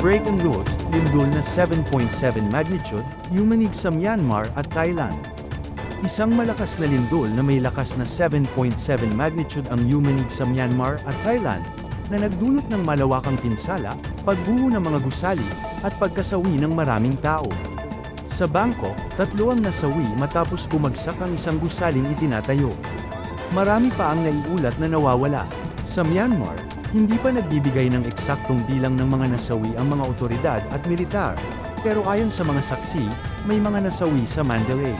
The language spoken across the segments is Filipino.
Breaking news, lindol na 7.7 magnitude, yumanig sa Myanmar at Thailand. Isang malakas na lindol na may lakas na 7.7 magnitude ang yumanig sa Myanmar at Thailand, na nagdulot ng malawakang pinsala, pagbuho ng mga gusali, at pagkasawi ng maraming tao. Sa Bangkok, tatlo ang nasawi matapos bumagsak ang isang gusaling itinatayo. Marami pa ang naiulat na nawawala. Sa Myanmar, hindi pa nagbibigay ng eksaktong bilang ng mga nasawi ang mga otoridad at militar, pero ayon sa mga saksi, may mga nasawi sa Mandalay.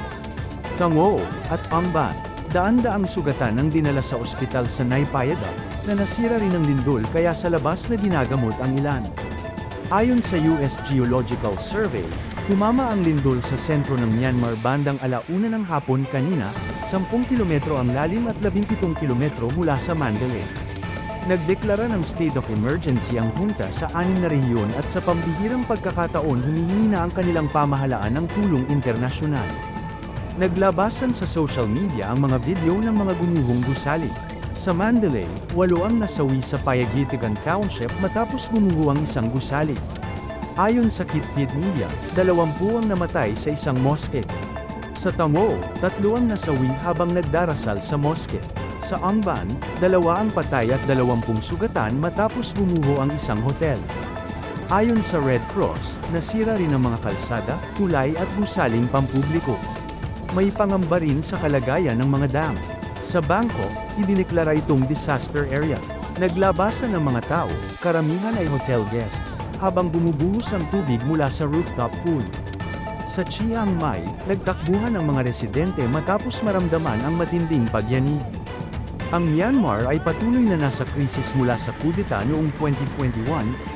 Tangoo at Amban, daan-daang sugatan ang dinala sa ospital sa Naypayada, na nasira rin ng lindol kaya sa labas na dinagamot ang ilan. Ayon sa US Geological Survey, tumama ang lindol sa sentro ng Myanmar bandang alauna ng hapon kanina, 10 kilometro ang lalim at 17 kilometro mula sa Mandalay. Nagdeklara ng state of emergency ang junta sa anim na rehiyon at sa pambihirang pagkakataon humihingi na ang kanilang pamahalaan ng tulong internasyonal. Naglabasan sa social media ang mga video ng mga gumuhong gusali. Sa Mandalay, walo ang nasawi sa Payagitigan Township matapos gumuho ang isang gusali. Ayon sa Kitkit Media, dalawampu ang namatay sa isang moske. Sa Tamo, tatlo ang nasawi habang nagdarasal sa moske. Sa Amban, dalawa ang patay at dalawampung sugatan matapos gumuho ang isang hotel. Ayon sa Red Cross, nasira rin ang mga kalsada, tulay at gusaling pampubliko. May pangamba rin sa kalagayan ng mga dam. Sa Bangkok, idineklara itong disaster area. Naglabasan ng mga tao, karamihan ay hotel guests, habang bumubuhos ang tubig mula sa rooftop pool. Sa Chiang Mai, nagtakbuhan ang mga residente matapos maramdaman ang matinding pagyanig. Ang Myanmar ay patuloy na nasa krisis mula sa kudeta noong 2021,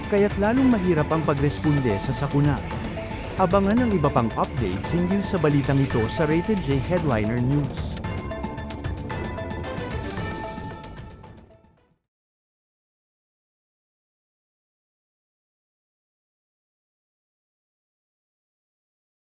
kaya't lalong mahirap ang pagresponde sa sakuna. Abangan ang iba pang updates hinggil sa balitang ito sa Rated J Headliner News.